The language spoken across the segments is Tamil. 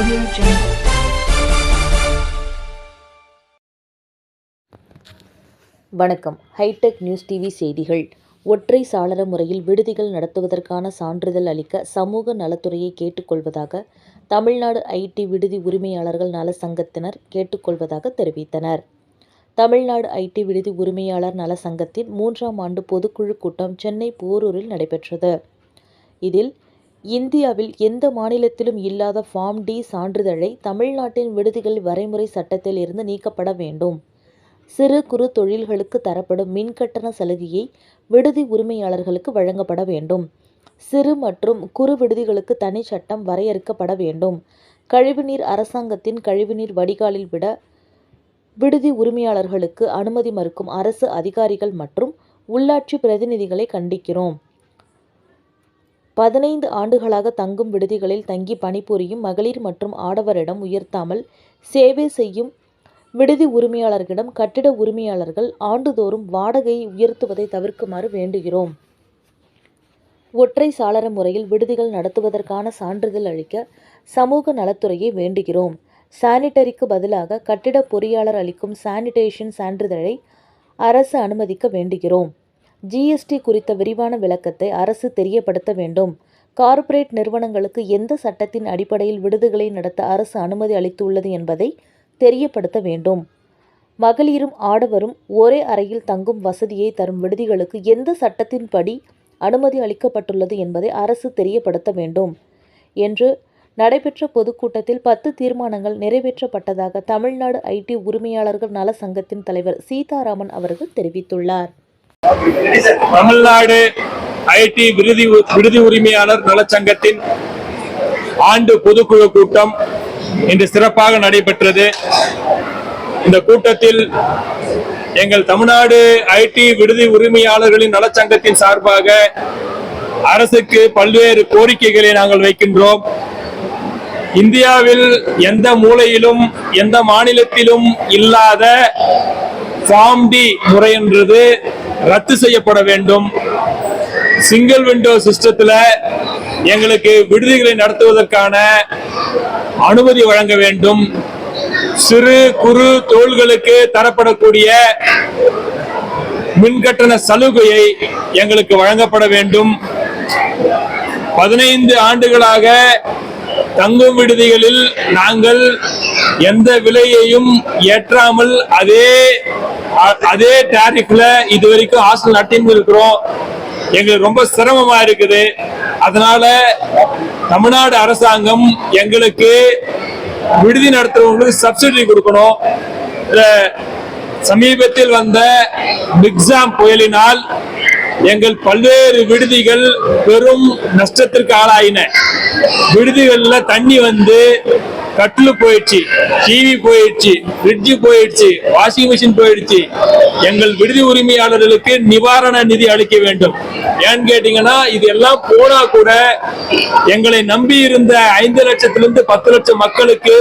Audio Jungle. வணக்கம் ஹைடெக் நியூஸ் டிவி செய்திகள். ஒற்றை சாளர முறையில் விடுதிகள் நடத்துவதற்கான சான்றிதழ் அளிக்க சமூக நலத்துறையை கேட்டுக்கொள்வதாக தமிழ்நாடு ஐடி விடுதி உரிமையாளர்கள் நல சங்கத்தினர் கேட்டுக்கொள்வதாக தெரிவித்தனர். தமிழ்நாடு ஐடி விடுதி உரிமையாளர் நல சங்கத்தின் மூன்றாம் ஆண்டு பொதுக்குழு கூட்டம் சென்னை போரூரில் நடைபெற்றது. இதில் இந்தியாவில் எந்த மாநிலத்திலும் இல்லாத ஃபார்ம் டி சான்றிதழை தமிழ்நாட்டின் விடுதிகள் வரைமுறை சட்டத்தில் இருந்து நீக்கப்பட வேண்டும். சிறு குறு தொழில்களுக்கு தரப்படும் மின்கட்டண சலுகையை விடுதி உரிமையாளர்களுக்கு வழங்கப்பட வேண்டும். சிறு மற்றும் குறு விடுதிகளுக்கு தனி சட்டம் வரையறுக்கப்பட வேண்டும். கழிவுநீர் அரசாங்கத்தின் கழிவுநீர் வடிகாலில் விட விடுதி உரிமையாளர்களுக்கு அனுமதி மறுக்கும் அரசு அதிகாரிகள் மற்றும் உள்ளாட்சி பிரதிநிதிகளை கண்டிக்கிறோம். பதினைந்து ஆண்டுகளாக தங்கும் விடுதிகளில் தங்கி பணிபுரியும் மகளிர் மற்றும் ஆடவரிடம் உயர்த்தாமல் சேவை செய்யும் விடுதி உரிமையாளர்களிடம் கட்டிட உரிமையாளர்கள் ஆண்டுதோறும் வாடகையை உயர்த்துவதை தவிர்க்குமாறு வேண்டுகிறோம். ஒற்றை சாளர முறையில் விடுதிகள் நடத்துவதற்கான சான்றிதழ் அளிக்க சமூக நலத்துறையை வேண்டுகிறோம். சானிட்டரிக்கு பதிலாக கட்டிட பொறியாளர் அளிக்கும் சானிடேஷன் சான்றிதழை அரசு அனுமதிக்க வேண்டுகிறோம். ஜிஎஸ்டி குறித்த விரிவான விளக்கத்தை அரசு தெரியப்படுத்த வேண்டும். கார்ப்பரேட் நிறுவனங்களுக்கு எந்த சட்டத்தின் அடிப்படையில் விடுதிகளை நடத்த அரசு அனுமதி அளித்துள்ளது என்பதை தெரியப்படுத்த வேண்டும். மகளிரும் ஆடவரும் ஒரே அறையில் தங்கும் வசதியை தரும் விடுதிகளுக்கு எந்த சட்டத்தின்படி அனுமதி அளிக்கப்பட்டுள்ளது என்பதை அரசு தெரியப்படுத்த வேண்டும் என்று நடைபெற்ற பொதுக்கூட்டத்தில் பத்து தீர்மானங்கள் நிறைவேற்றப்பட்டதாக தமிழ்நாடு ஐடி உரிமையாளர்கள் நல சங்கத்தின் தலைவர் சீதாராமன் அவர்கள் தெரிவித்துள்ளார். தமிழ்நாடு ஐடி விருதி விருதி உரிமையாளர் நலச்சங்கத்தின் ஆண்டு பொதுக்குழு கூட்டம் இன்று சிறப்பாக நடைபெற்றது. இந்த கூட்டத்தில் எங்கள் தமிழ்நாடு ஐடி விடுதி உரிமையாளர்களின் நலச்சங்கத்தின் சார்பாக அரசுக்கு பல்வேறு கோரிக்கைகளை நாங்கள் வைக்கின்றோம். இந்தியாவில் எந்த மூலையிலும் எந்த மாநிலத்திலும் இல்லாத ஃபார்ம் டி முறை என்றது ரத்து செய்யப்பட வேண்டும். சிங்கிள் விண்டோ சிஸ்டத்துல எங்களுக்கு விடுதிகளை நடத்துவதற்கான அனுமதி வழங்க வேண்டும். சிறு குறு தொழில்களுக்கு தரப்படக்கூடிய மின்கட்டண சலுகையை எங்களுக்கு வழங்கப்பட வேண்டும். பதினைந்து ஆண்டுகளாக தங்கும் விடுதிகளில் நாங்கள் எந்த விலையையும் ஏற்றாமல் அதே அதே டாரிஃப்ல இது வரைக்கும் ஹாஸ்டல் நடத்தின்னு இருக்கிறோம். எங்களுக்கு ரொம்ப சிரமமா இருக்குது. அதனால தமிழ்நாடு அரசாங்கம் எங்களுக்கு விடுதி நடத்துறவங்களுக்கு சப்சிடி கொடுக்கணும். சமீபத்தில் வந்த பிக்ஸாம் புயலினால் எங்கள் பல்வேறு விடுதிகள் பெரும் நஷ்டத்திற்கு ஆளாயின. விடுதிகளில் தண்ணி வந்து கட்டில் போயிடுச்சு டிவி போயிடுச்சு ஃப்ரிட்ஜு போயிடுச்சு வாஷிங் மிஷின் போயிடுச்சு. எங்கள் விடுதி உரிமையாளர்களுக்கு நிவாரண நிதி அளிக்க வேண்டும். ஏன்னு கேட்டீங்கன்னா இது எல்லாம் போனா கூட எங்களை நம்பி இருந்த ஐந்து லட்சத்திலிருந்து பத்து லட்சம் மக்களுக்கு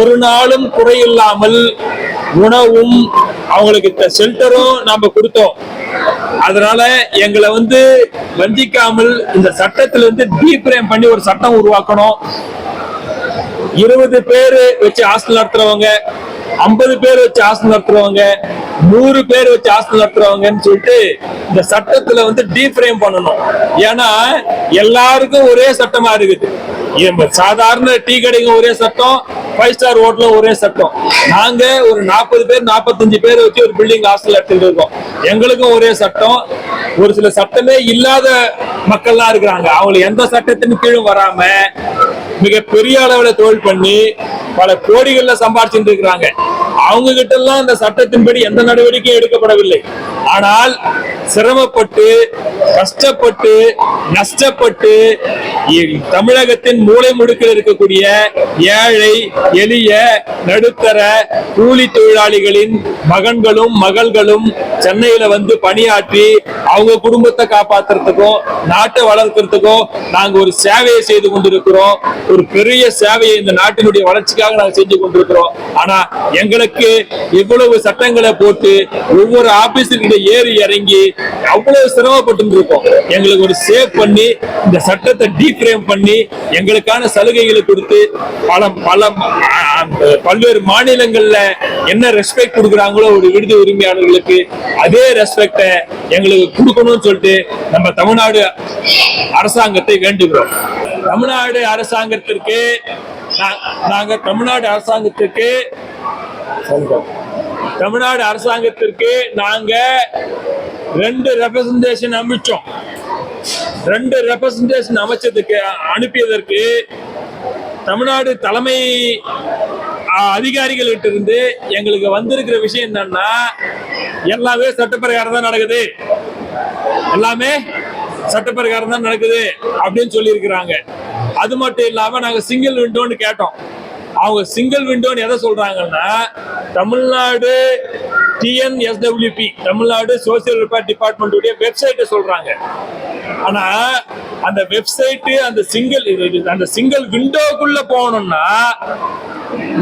ஒரு நாளும் குறையில்லாமல் உணவும் அவங்களுக்கு ஷெல்டரும் நாம கொடுத்தோம். அதனால எங்களை வந்து வஞ்சிக்காமல் இந்த சட்டத்திலிருந்து டீப்ரேம் பண்ணி ஒரு சட்டம் உருவாக்கணும். இருபது பேரு வச்சு ஹாஸ்டல் நடத்துறவங்க ஐம்பது பேர் வச்சு ஹாஸ்டல் நடத்துறவங்க நூறு பேர் வச்சு ஹாஸ்டல் நடத்துறவங்கன்னு சொல்லிட்டு இந்த சட்டத்துல வந்து டீஃப்ரேம் பண்ணணும். ஏன்னா எல்லாருக்கும் ஒரே சட்டமா இருக்குது. சாதாரண டீ கடைங்க ஒரே சட்டம் ஃபைவ் ஸ்டார் ஹோட்டல ஒரே சட்டம். நாங்க ஒரு நாற்பது பேர் நாற்பத்தஞ்சு பேர் வச்சு ஒரு பில்டிங் ஹாஸ்டல் எடுத்துட்டு இருக்கோம். எங்களுக்கும் ஒரே சட்டம். ஒரு சில சட்டமே இல்லாத மக்கள்லாம் இருக்கிறாங்க. அவங்களுக்கு எந்த சட்டத்தின் கீழும் வராம மிக பெரிய அளவுல தொழில் பண்ணி பல கோடிகள்ல சம்பாதிச்சுட்டு இருக்கிறாங்க. அவங்க கிட்ட எல்லாம் இந்த சட்டத்தின்படி எந்த நடவடிக்கையும் எடுக்கப்படவில்லை. ஆனால் சிரமப்பட்டு கஷ்டப்பட்டு நஷ்டப்பட்டு தமிழகத்தின் மூளை முடுக்கில் இருக்கக்கூடிய ஏழை எளிய நடுத்தர கூலி தொழிலாளிகளின் மகன்களும் மகள்களும் சென்னையில வந்து பணியாற்றி அவங்க குடும்பத்தை காப்பாத்துறதுக்கும் நாட்டை வளர்க்கறதுக்கும் நாங்க ஒரு சேவையை செய்து கொண்டிருக்கிறோம். ஒரு பெரிய சேவையை இந்த நாட்டினுடைய வளர்ச்சிக்காக நாங்க செஞ்சு கொண்டிருக்கிறோம். ஆனா எங்களுக்கு இவ்வளவு சட்டங்களை போட்டு ஒவ்வொரு ஆபீஸுக்கிட்ட ஏறி இறங்கி அவ்வளவு சிரமப்பட்டு இருக்கோம். எங்களுக்கு ஒரு சேவ் பண்ணி இந்த சட்டத்தை டீஃப்ரேம் பண்ணி எங்களுக்கான சலுகைகளை கொடுத்து பல பல பல்வேறு மாநிலங்கள்ல என்ன ரெஸ்பெக்ட் கொடுக்குறாங்களோ ஒரு விடுதி உரிமையாளர்களுக்கு அதே ரெஸ்பெக்ட எங்களுக்கு கொடுக்கணும்னு சொல்லிட்டு நம்ம தமிழ்நாடு அரசாங்கத்தை வேண்டுகிறோம். தமிழ்நாடு அரசாங்கத்திற்கு நாங்க தமிழ்நாடு அரசாங்கத்திற்கு தமிழ்நாடு அரசாங்கத்திற்கு நாங்க ரெண்டு ரெப்ரசன்டேஷன் அமைச்சோம் ரெண்டு ரெப்ரசன்டேஷன் அமைச்சதுக்கு அனுப்பியதற்கு தமிழ்நாடு தலைமை அதிகாரிகள்கிட்ட இருந்து எங்களுக்கு வந்திருக்கிற விஷயம் என்னன்னா எல்லாமே சட்டப்பிரகாரம் தான் நடக்குது. எல்லாமே சட்டப்பிரகாரம் தான் நடக்குது அப்படின்னு சொல்லியிருக்கிறாங்க. அது மட்டும் இல்லாம நாங்க சிங்கிள் விண்டோன்னு கேட்டோம். அவங்க சிங்கிள் விண்டோன்னு எதை சொல்றாங்கன்னா Tamil Nadu TNSWB Tamil Nadu social welfare டிபார்ட்மெண்ட்டுடைய வெப்சைட்டை சொல்கிறாங்க ஆனால் அந்த வெப்சைட்டு அந்த சிங்கிள் அந்த சிங்கிள் விண்டோக்குள்ளே போகணும்னா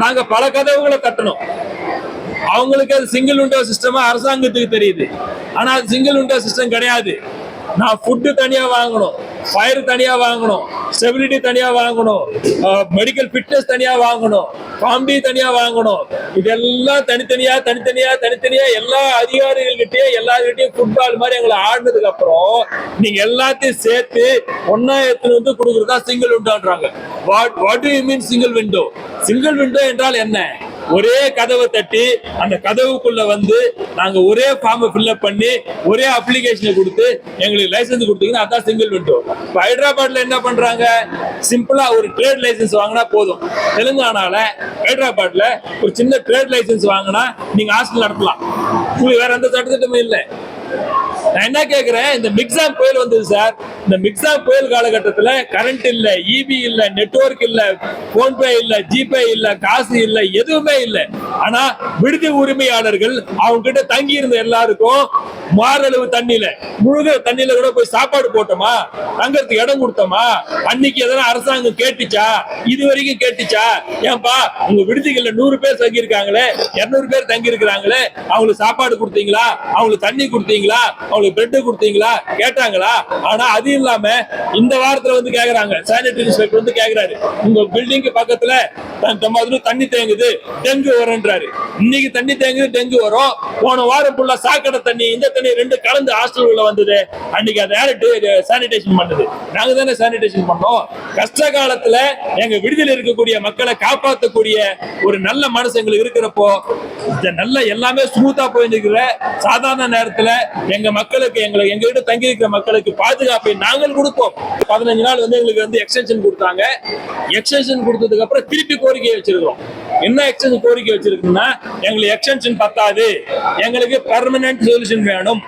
நாங்கள் பல கதவுகளை தட்டணும். அவங்களுக்கு அது சிங்கிள் விண்டோ சிஸ்டமாக அரசாங்கத்துக்கு தெரியுது. ஆனால் அது சிங்கிள் விண்டோ சிஸ்டம் கிடையாது. நான் ஃபுட்டு தனியாக வாங்கணும் ஃபயர் தனியாக வாங்கணும். ஸ்டெபிலிட்டி தனியாக வாங்கணும். மெடிக்கல் ஃபிட்னஸ் தனியாக வாங்கணும். காம்பி தனியாக வாங்கணும். இதெல்லாம் தனித்தனியாக தனித்தனியாக தனித்தனியாக எல்லா அதிகாரிகள்கிட்டயே எல்லாருக்கிட்டையும் ஃபுட்பால் மாதிரி எங்களை ஆடினதுக்கு அப்புறம் நீங்கள் எல்லாத்தையும் சேர்த்து ஒன்னா எடுத்துன்னு வந்து கொடுக்குறதா single விண்டோன்றாங்க what what you mean single window single window என்றால் என்ன? ஒரே கதவை தட்டி அந்த கதவுக்குள்ள வந்து நாங்க ஒரே ஃபார்மை ஃபில்அப் பண்ணி ஒரே அப்ளிகேஷனை கொடுத்து எங்களுக்கு லைசன்ஸ் கொடுத்தீங்கன்னா அதான் சிங்கிள் விண்டோ இப்போ ஹைதராபாத்ல என்ன பண்றாங்க? சிம்பிளா ஒரு ட்ரேட் லைசன்ஸ் வாங்கினா போதும். தெலுங்கானால ஹைதராபாத்ல ஒரு சின்ன ட்ரேட் லைசன்ஸ் வாங்கினா நீங்க ஹாஸ்டல் நடத்தலாம். உங்களுக்கு வேற எந்த சட்டத்திட்டமும் இல்லை. நான் என்ன கேட்குறேன் இந்த மிக்ஸாம் புயல் வந்தது சார் இந்த மிக்ஸா புயல் காலகட்டத்துல கரண்ட் இல்ல இபி இல்ல நெட்வொர்க் இல்ல போன்பே இல்ல ஜிபே இல்ல காசு இல்ல எதுவுமே இல்ல. ஆனா விடுதி உரிமையாளர்கள் அவங்க கிட்ட தங்கி இருந்த எல்லாருக்கும் மாரளவு தண்ணியில முழுக தண்ணியில கூட போய் சாப்பாடு போட்டோமா? தங்கறதுக்கு இடம் கொடுத்தோமா? அன்னைக்கு எதனா அரசாங்கம் கேட்டுச்சா? இது வரைக்கும் கேட்டுச்சா? ஏன்பா உங்க விடுதிகள்ல நூறு பேர் தங்கி இருக்காங்களே இருநூறு பேர் தங்கி இருக்கிறாங்களே அவங்களுக்கு சாப்பாடு கொடுத்தீங்களா? அவங்களுக்கு தண்ணி கொடுத்தீங்களா? அவங்களுக்கு பிரெட் கொடுத்தீங்களா? கேட்டாங்களா? ஆனா அது இல்லாம இந்த வாரத்துல வந்து கேக்குறாங்க. சானிடரி இன்ஸ்பெக்டர் வந்து கேக்குறாரு. உங்க பில்டிங்க்கு பக்கத்துல தண்ணி தேங்குது டெங்கு வரும்ன்றாரு. இன்னைக்கு தண்ணி தேங்குது டெங்கு வரும். போன வாரம் ஃபுல்லா சாக்கடை தண்ணி இந்த தண்ணி ரெண்டு கலந்து ஹாஸ்டல் உள்ள வந்தது. அன்னைக்கு அதை யாரு சானிடேஷன் பண்ணுது? நாங்க தானே சானிடேஷன் பண்ணோம். கஷ்ட காலத்துல எங்க விடுதலை இருக்கக்கூடிய மக்களை காப்பாற்றக்கூடிய ஒரு நல்ல மனசு எங்களுக்கு இருக்கிறப்போ இந்த நல்ல எல்லாமே ஸ்மூத்தா போயிருக்கிற சாதாரண நேரத்துல எங்க மக்களுக்கு எங்களை எங்க கிட்ட தங்கி இருக்கிற மக்களுக்கு பாதுகாப்பை நாங்கள் கொடுப்போம். பதினஞ்சு நாள் வந்து எங்களுக்கு வந்து எக்ஸ்டென்ஷன் கொடுத்தாங்க. எக்ஸ்டென்ஷன் கொடுத்ததுக்கு அப்புறம் திருப்பி கோரிக்கை வச்சிருக்கிறோம். என்ன எக்ஸ்டென்ஷன் கோரிக்கை வச்சிருக்குன்னா எங்களுக்கு எக்ஸ்டென்ஷன் பத்தாது. எங்களுக்கு பர்மனன்ட் சொல்யூஷன் வேணும்.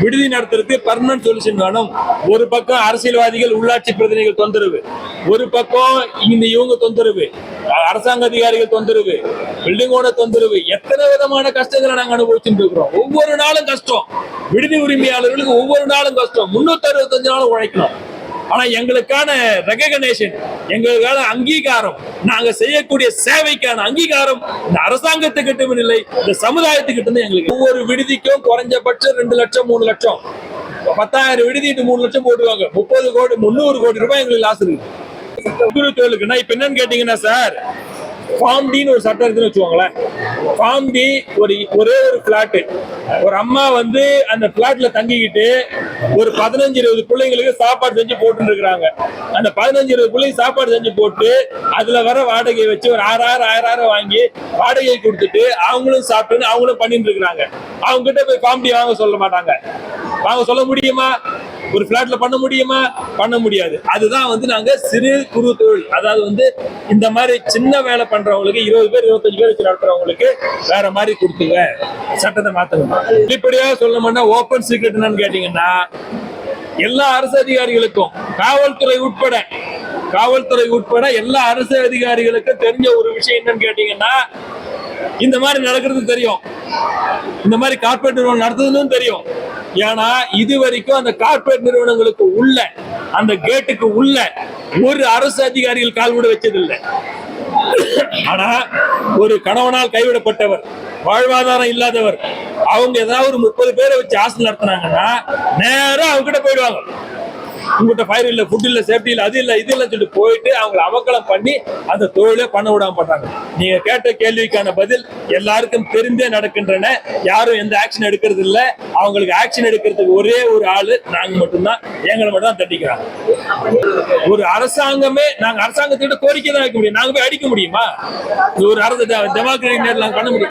விடுதி நடத்துறதுக்கு பர்மனன்ட் சொல்யூஷன் வேணும். ஒரு பக்கம் அரசியல்வாதிகள் உள்ளாட்சி பிரதிநிதிகள் தொந்தரவு. ஒரு பக்கம் இந்த இவங்க தொந்தரவு. அரசாங்க அதிகாரிகள் தொந்தரவு பில்டிங் தொந்தரவு எத்தனை விதமான கஷ்டங்களை நாங்க அனுபவிச்சுட்டு இருக்கிறோம்? ஒவ்வொரு நாளும் கஷ்டம். விடுதி உரிமையாளர்களுக்கு ஒவ்வொரு நாளும் கஷ்டம். முன்னூத்தி அறுபத்தஞ்சு நாளும் உழைக்கணும். ஆனா எங்களுக்கான ரெகக்னேஷன் எங்களுக்கான அங்கீகாரம் நாங்க செய்யக்கூடிய சேவைக்கான அங்கீகாரம் இந்த அரசாங்கத்துக்கிட்டும் இல்லை இந்த சமுதாயத்துக்கிட்ட இருந்து எங்களுக்கு. ஒவ்வொரு விடுதிக்கும் குறைஞ்சபட்சம் ரெண்டு லட்சம் மூணு லட்சம். பத்தாயிரம் விடுதிட்டு மூணு லட்சம் போட்டுவாங்க முப்பது கோடி முந்நூறு கோடி ரூபாய் எங்களுக்கு லாஸ் இருக்கு. குரு தொழிலுக்குன்னா இப்ப என்னன்னு கேட்டீங்கன்னா சார் ஃபார்ம் டின்னு ஒரு சட்டம் இருக்குன்னு வச்சுக்கோங்களேன். ஃபார்ம் டி ஒரு ஒரே ஒரு பிளாட்டு ஒரு அம்மா வந்து அந்த பிளாட்ல தங்கிக்கிட்டு ஒரு பதினஞ்சு இருபது பிள்ளைங்களுக்கு சாப்பாடு செஞ்சு போட்டு இருக்கிறாங்க. அந்த பதினஞ்சு இருபது பிள்ளைங்க சாப்பாடு செஞ்சு போட்டு அதுல வர வாடகையை வச்சு ஒரு ஆறாயிரம் ஆயிரம் வாங்கி வாடகையை கொடுத்துட்டு அவங்களும் சாப்பிட்டுன்னு அவங்களும் பண்ணிட்டு இருக்கிறாங்க. அவங்க கிட்ட போய் ஃபார்ம் டி வாங்க சொல்ல மாட்டாங்க. வாங்க சொல்ல முடியுமா? ஒரு பிளாட்ல பண்ண முடியுமா? பண்ண முடியாது. அதுதான் வந்து நாங்க சிறு குறு தொழில். அதாவது வந்து இந்த மாதிரி சின்ன வேலை பண்றவங்களுக்கு இருபது பேர் இருபத்தஞ்சு பேர் வச்சு நடத்துறவங்களுக்கு வேற மாதிரி கொடுத்துங்க. சட்டத்தை மாத்தணும். இப்படியா சொல்லணும்னா ஓப்பன் சீக்ரெட் என்னன்னு கேட்டீங்கன்னா எல்லா அரசு அதிகாரிகளுக்கும் காவல்துறை உட்பட காவல்துறை உட்பட எல்லா அரசு அதிகாரிகளுக்கும் தெரிஞ்ச ஒரு விஷயம் என்னன்னு கேட்டீங்கன்னா இந்த மாதிரி நடக்கிறது தெரியும். இந்த மாதிரி கார்பரேட் நிறுவனம் நடத்துதுன்னு தெரியும். ஏன்னா இது வரைக்கும் அந்த கார்ப்பரேட் நிறுவனங்களுக்கு உள்ள அந்த கேட்டுக்கு உள்ள ஒரு அரசு அதிகாரிகள் கால் கூட வச்சதில்லை. ஆனா ஒரு கணவனால் கைவிடப்பட்டவர் வாழ்வாதாரம் இல்லாதவர் அவங்க ஏதாவது ஒரு முப்பது பேரை வச்சு ஆசை நடத்துனாங்கன்னா நேரம் அவங்க கிட்ட போயிடுவாங்க. உங்ககிட்ட ஃபயர் இல்ல ஃபுட் இல்ல சேஃப்டி இல்ல அது இல்லை இது இல்ல சொல்லிட்டு போயிட்டு அவங்களை அவக்கலம் பண்ணி அந்த தொழிலே பண்ண விடாம பண்றாங்க. நீங்க கேட்ட கேள்விக்கான பதில் எல்லாருக்கும் தெரிந்தே நடக்கின்றன. யாரும் எந்த ஆக்ஷன் எடுக்கிறது இல்ல. அவங்களுக்கு ஆக்ஷன் எடுக்கிறதுக்கு ஒரே ஒரு ஆளு நாங்க மட்டும்தான். எங்களை மட்டும் தான் தட்டிக்கிறாங்க ஒரு அரசாங்கமே நாங்க அரசாங்கத்திட்ட கோரிக்கை தான் வைக்க முடியும். நாங்க போய் அடிக்க முடியுமா? இது ஒரு அரசு டெமோக்ராட்டிக் நேரில் பண்ண முடியும்.